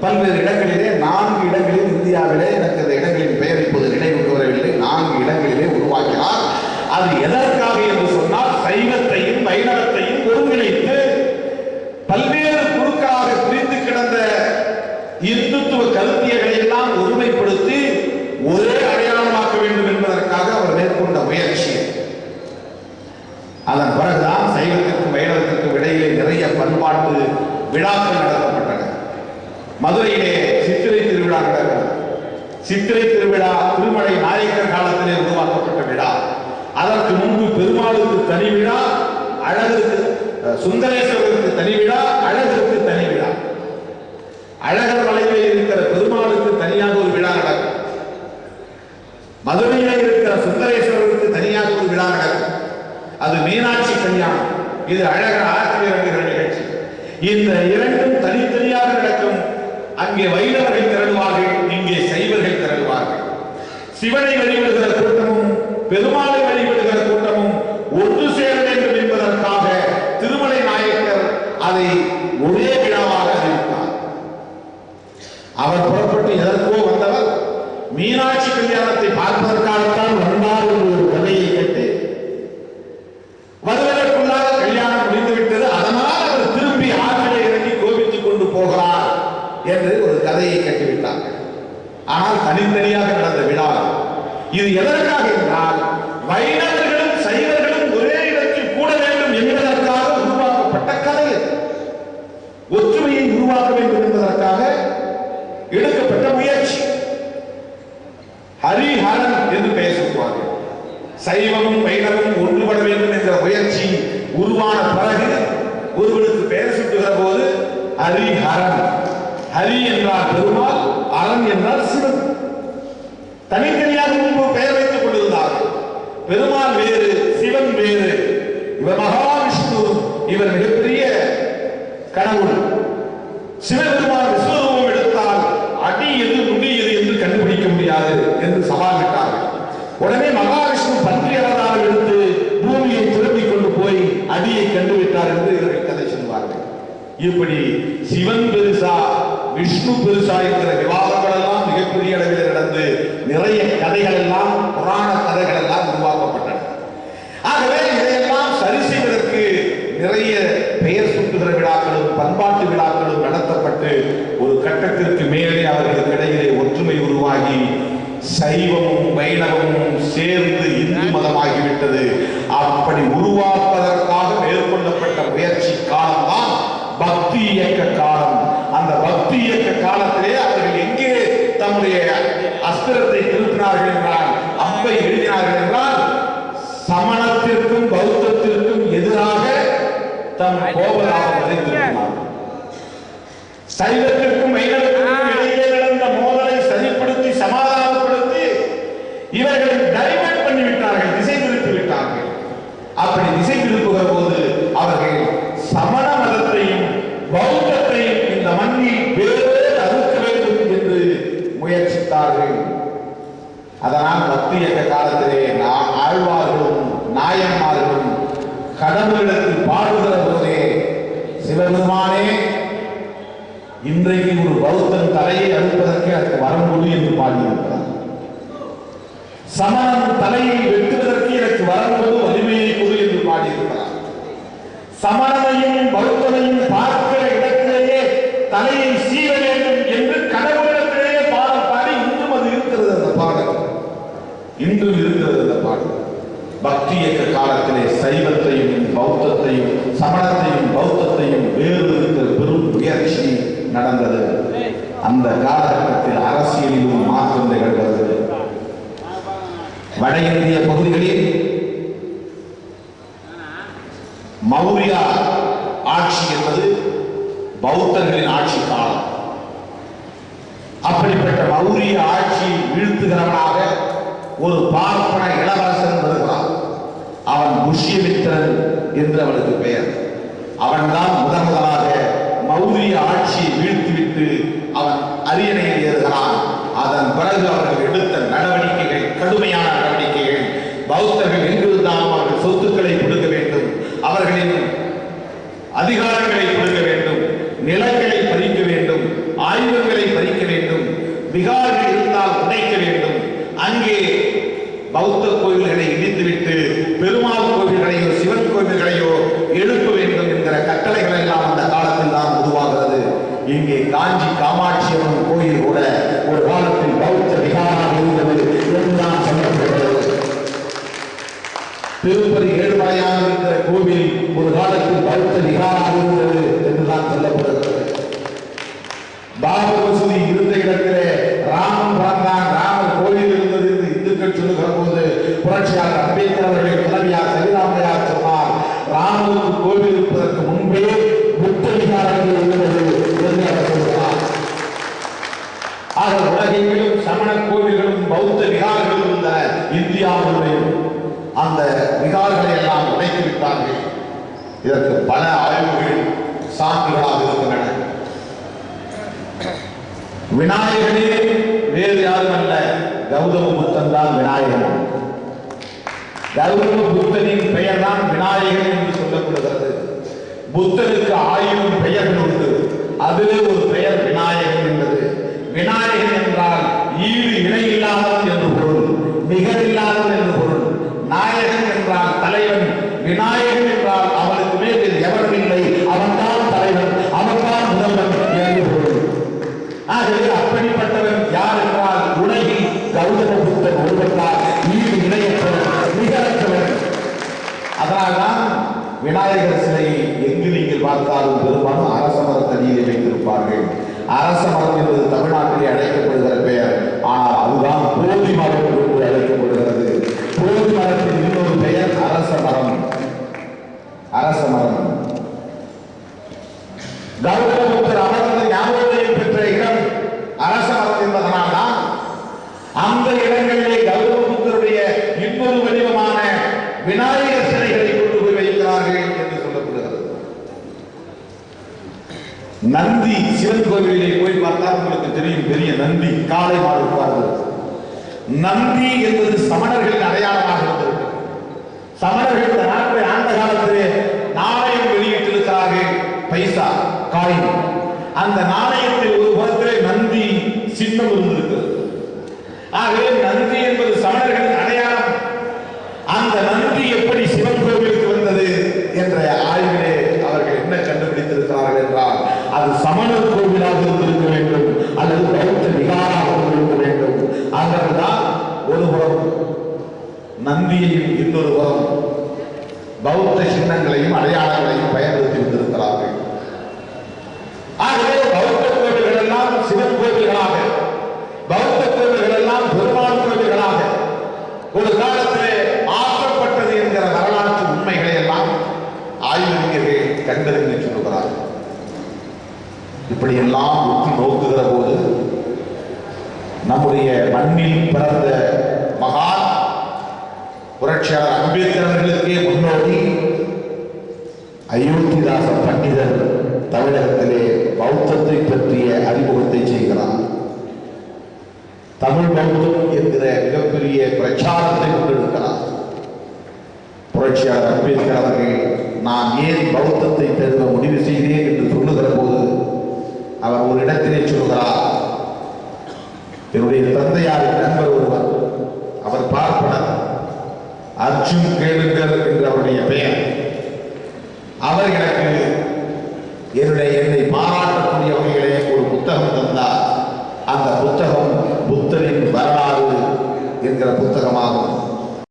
பல்வேறு இடங்களிலே நான்கு இடங்களில் இந்தியாவிலே எனக்கு அந்த இடங்களின் பெயர் இப்போது நினைவுக்கு வரவில்லை. நான்கு இடங்களிலே உருவாக்கினார். அது எதற்காக என்று சொன்னால் சைவத்தையும் வைணவத்தையும் ஒருங்கிணைத்து பல்வேறு குழுக்களாக பிரிந்து கிடந்த இந்துத்துவ கருத்தியர்களை எல்லாம் ஒருமைப்படுத்தி ஒரே அடையாளமாக்க வேண்டும் என்பதற்காக அவர் மேற்கொண்ட முயற்சி. அதன் பிறகுதான் சைவத்திற்கும் வைணவத்திற்கும் இடையிலே நிறைய பண்பாட்டு விழாக்கள் நடக்கும் மதுரையிலே சித்திரை திருவிழா நடக்கிறது. சித்திரை திருவிழா திருமலை நாயக்கர் காலத்திலே உருவாக்கப்பட்ட விழா. அதற்கு முன்பு பெருமாளுக்கு தனி விழா அழகுக்கு சுந்தரேஸ்வரருக்கு தனி விழா அழகுக்கு தனி விழா. அழகர் மலையிலே இருக்கிற பெருமாளுக்கு தனியாக ஒரு விழா நடக்கும். மதுரையிலே இருக்கிற சுந்தரேஸ்வரருக்கு தனியாக ஒரு விழா நடக்கும். அது மீனாட்சி கல்யாணம். இது அழகர் ஆசிரியர் நிகழ்ச்சி. இந்த இரண்டும் தனித்தனியாக அங்கே வைணவர்கள் திரளுவார்கள் இங்கே சைவர்கள் திரளுவார்கள். சிவனை வழிபடுகிற கூட்டமும் பெருமாளை வழிபடுகிற கூட்டமும் ஒன்று சேர வேண்டும் என்பதற்காக திருமலை நாயக்கர் அதை ஒரே விழாவாக அறிவித்தார். அவர் புறப்பட்டு எதற்கோ வந்தவர் மீனாட்சி கல்யாணத்தை பார்ப்பதற்காகத்தான் வந்தார் என்று ஒரு கதையை கேட்டு வருவதற்குள்ளாக கல்யாணம் முடிந்துவிட்டது அதனால் அவர் திரும்பி ஆற்றிலே இறங்கி கோபித்துக் கொண்டு போகிறார் என்று ஒரு கதையை கட்டிவிட்டார்கள் ஆனால் தனித்தனியாக நடந்த விழா இது எதற்காக என்றால் வைணவர்களும் சைவர்களும் ஒரே இடத்தில் கூட வேண்டும் என்பதற்காக உருவாக்கப்பட்ட கதை ஒற்றுமையை உருவாக்க வேண்டும் என்பதற்காக எடுக்கப்பட்ட முயற்சி. ஹரிஹரன் என்று பெயர் சொல்வார்கள் சைவமும் வைணவமும் ஒன்றுபட வேண்டும் என்ற முயற்சி உருவான பிறகு ஒருவனுக்கு பெயர் சுட்டுகிற போது ஹரிஹரன். ஹரி என்றால் பெருமாள் அரண் என்றால் சிவன். தனித்தனியாக முன்பு பெயர் வைத்துக் கொண்டிருந்தார்கள் பெருமாள் வேறு சிவன் வேறு. இவர் மகாவிஷ்ணு இவர் மிகப்பெரிய கடவுள் சிவபெருமான் விஸ்வரூபம் எடுத்தால் அடி எது நுடி எது என்று கண்டுபிடிக்க முடியாது என்று சவால் விட்டார்கள். உடனே மகாவிஷ்ணு பன்றி அவதாரம் எடுத்து பூமியை திரும்பிக் கொண்டு போய் அடியை கண்டுவிட்டார் என்று இவர்கள் கதை சொல்வார்கள். இப்படி சிவன் பெருசா விஷ்ணு பெருசா இருக்கிற விவாதங்கள் எல்லாம் மிகப்பெரிய அளவில் நடந்து நிறைய கதைகள் எல்லாம் புராண கதைகள் எல்லாம் உருவாக்கப்பட்டன. ஆகவே இதையெல்லாம் சரி செய்வதற்கு நிறைய பெயர் சுட்டுகிற விழாக்களும் பண்பாட்டு விழாக்களும் நடத்தப்பட்டு ஒரு கட்டத்திற்கு மேலே அவர்களுக்கு இடையிலே ஒற்றுமை உருவாகி சைவ வைணவமும் சேர்ந்து இந்து மதமாகிவிட்டது அப்படி உருவாக்குவதற்காக மேற்கொள்ளப்பட்ட முயற்சி காலம்தான் பக்தி இயக்க காலம் அந்த பக்தி இயக்க காலத்திலே அவர்கள் எங்கே தம்முடைய அஸ்திரத்தை திருப்பினார்கள் என்றால் அம்பை எழுதினார்கள் என்றால் சமணத்திற்கும் பௌத்தத்திற்கும் எதிராக தம் கோபலாபத்தை திருப்பினார்கள் சைவத்திற்கும் வைணவத்திற்கும் இடையே நடந்த மோதலை சரிப்படுத்தி சமாதானப்படுத்தி இவர்களை டைவர்ட் பண்ணிவிட்டார்கள் திசை திருப்பி விட்டார்கள். அப்படி திசை திருப்புகிற போது அவர்கள் சமண மதத்தையும் பௌத்தத்தையும் இந்த மண்ணில் வேறு அறுக்க வேண்டும் என்று முயற்சித்தார்கள். அதனால் பக்தி இயக்க காலத்திலே ஆழ்வார்களும் நாயன்மார்களும் கடவுளிடத்தில் பாடுகிற போதே சிவபெருமானே இன்றைக்கு ஒரு பௌத்தன் தலையை அறுப்பதற்கு எனக்கு வரம் என்று பாடியிருக்கிறார். சமணன் தலையை வெட்டுவதற்கு எனக்கு வரம் வலிமையை கொடு என்று பாடியிருக்கிறார். சமணனையும் பௌத்தனையும் பார்க்கிற இடத்திலேயே தலையை சீர வேண்டும் என்று கடவுளிடத்திலேயே பாடல் பாடி இன்றும் அது இருக்கிறது அந்த பாடல். இன்றும் இருக்கிறது அந்த பாடல். பக்தி இயக்க காலத்திலே சைவத்தையும் பௌத்தத்தையும் சமணத்தையும் பௌத்தத்தையும் வேறு இருக்கிற பெரும் முயற்சி நடந்தது அந்த காலகட்டத்தில் அரசியலிலும் மாற்றம் நிகழ்கிறது வட இந்திய பகுதிகளில் மௌரியா ஆட்சி என்பது பௌத்தர்களின் ஆட்சி காலம். அப்படிப்பட்ட மௌரிய ஆட்சி வீழ்த்துகிறவனாக ஒரு பார்ப்பன இளவரசன் வருகிறான் அவன் புஷ்யமித்திரன் என்று அவனுக்கு பெயர். அவன்தான் முதன் முதலாக மௌரிய ஆட்சியை வீழ்த்திவிட்டு அவன் அரியணையில் ஏறுகிறார். அதன் பிறகு அவர்கள் எடுத்த நடவடிக்கைகள் கடுமையான நடவடிக்கைகள். பௌத்தர்கள் எங்கிருந்தாலும் அவர்கள் சொத்துக்களை கொடுக்க வேண்டும். அவர்களின் அதிகாரங்களை கொடுக்க வேண்டும். நிலங்களை பறிக்க வேண்டும். ஆயுதங்களை பறிக்க வேண்டும். விகார்கள் இருந்தால் உடைக்க வேண்டும். அங்கே பௌத்த கோவில்களை இடித்துவிட்டு பெருமாள் கோவில்களையோ சிவன் கோவில்களையோ எழுப்ப வேண்டும் என்கிற கட்டளைகள் எல்லாம் அந்த காலம் இங்கே காஞ்சி காமாட்சி அம்மன் கோயில் கூட ஒரு காலத்தில் பௌத்த விகாரம் இருந்தது என்றுதான் சொல்லப்படுகிறது திருப்பதி ஏழுமலையாக இருக்கிற கோவில் ஒரு காலத்தில் பௌத்த விகாரம் இருந்தது என்றுதான் சொல்லப்படுகிறது பாபு மசூதி இருந்த இடத்திலே ராமன் பிறந்தான் ராமர் கோயில் இருந்தது என்று இந்துக்கள் சொல்லுகிற போது புரட்சியாளர் அம்பேத்கர் அவர்களின் துணைவியார் சரிராமையார் சொன்னார் ராமருக்கு கோவில் இருப்பதற்கு முன்பே புத்த விகாரங்கள் இருந்தது என்று அவர் சொல்கிறார் ஆக உலகெங்கிலும் சமண கோவில்களும் பௌத்த விகாரங்களும் இருந்தன இந்தியாவிலும் அந்த விகாரங்களை எல்லாம் உடைத்து விட்டார்கள் இதற்கு பல ஆய்வுகள் சான்றுகளாக இருக்கின்றன. விநாயகனே வேறு யாரும் அல்ல கௌதம புத்தன் தான் விநாயகன். கௌதம புத்தனின் பெயர் தான் விநாயகன் என்று சொல்லப்படுகிறது. புத்தனுக்கு ஆயிரம் பெயர்கள் உண்டு அதிலே ஒரு பெயர் விநாயகன் என்பது விநாயகன் என்றால் ஈடு இணை இல்லாதவன் என்று பொருள் நிகரில்லாதவன் என்று பொருள் நாயகன் என்றால் தலைவன் விநாயகன் என்றால் அவனுக்கு மேல் வேறு எவரும் இல்லை அவன்தான் தலைவன் அவன்தான் முதல்வன் என்று பொருள் ஆகவே அப்படிப்பட்டவன் யார் என்றால் உலகில் கௌதம புத்தன் ஒருவன்தான். ஈடு இணையற்றவன் நிகரற்றவன். அதனால்தான் விநாயகர் சிலையை எங்கு நீங்கள் பார்த்தாலும் பெரும்பாலும் அரச மரத்தடியிலே வைத்திருப்பார்கள். அரச மரம் என்பது தமிழ்நாட்டில் அழைக்கப்படுகிற பெயர் ஆனால் அதுதான் போதி மரம் என்று அழைக்கப்படுகிறது போதி மரத்தின் இன்னொரு பெயர் அரச மரம் அரச மரம் கௌதமபுத்தர் அமர்ந்த ஞாபகத்தையும் பெற்ற இடம் அரச மரம் என்பதனால்தான் அந்த இடங்களிலே கௌதமபுத்தருடைய இன்னொரு வடிவமான விநாயகர் சிலைகளை கொண்டு போய் வைக்கிறார்கள் என்று சொல்லப்படுகிறது நந்தி சிவன் கோவிலிலே போய் பார்த்தால் உங்களுக்கு தெரியும் பெரிய நந்தி காலை மாடு நந்தி என்பது சமணர்களின் அடையாளமாக இருந்திருக்கு சமணர்கள் இந்த நாட்டை ஆண்ட காலத்திலே நாணயம் வெளியிட்டிருக்கிறார்கள் பைசா காயின். அந்த நாணயத்தில் ஒரு புறத்திலே நந்தி சின்னம் இருந்திருக்கிறது ஆகவே நந்தி என்பது சமணர்களின் அடையாளம் அந்த நந்தி எப்படி சிவன் கோவிலுக்கு வந்தது என்ற ஆய்விலே அவர்கள் என்ன கண்டுபிடித்திருக்கிறார்கள் என்றால் அது சமணர் கோவிலாக இருந்திருக்க வேண்டும் அல்லது பௌத்த விகாராக இருந்திருக்க வேண்டும் ஆகவேதான் ஒரு புறம் நந்தியையும் இன்னொரு புறம் பௌத்த சின்னங்களையும் அடையாளங்களையும் பயன்படுத்தி வந்திருக்கிறார்கள் ஆகவே பௌத்த கோவில்கள் எல்லாம் சிவன் கோவில்களாக பௌத்த கோவில்கள் எல்லாம் பெருமாள் கோவில்களாக ஒரு காலத்திலே மாற்றப்பட்டது என்கிற வரலாற்று உண்மைகளை எல்லாம் ஆய்வறிஞர்கள் கண்டறிந்து சொல்லுகிறார்கள் இப்படி எல்லாம் உற்று நோக்குகிற போது நம்முடைய மண்ணில் பிறந்த மகான் புரட்சியாளர் அம்பேத்கரர்களுக்கே முன்னோடி அயோத்திதாச பண்டிதர் தமிழகத்திலே பௌத்தத்தை பற்றிய அறிமுகத்தை செய்கிறார். தமிழ் பௌத்தம் என்கிற மிகப்பெரிய பிரச்சாரத்தை கொண்டிருக்கிறார். புரட்சியாளர் அம்பேத்கர் அவர்கள் நான் ஏன் பௌத்தத்தை தேர்ந்த முடிவு செய்தேன் அவர் ஒரு இடத்திலே சொல்கிறார். என்னுடைய தந்தையாரின் நண்பர் ஒருவர் அவர் பார்ப்பனர். அர்ஜுன் கேளுங்கர்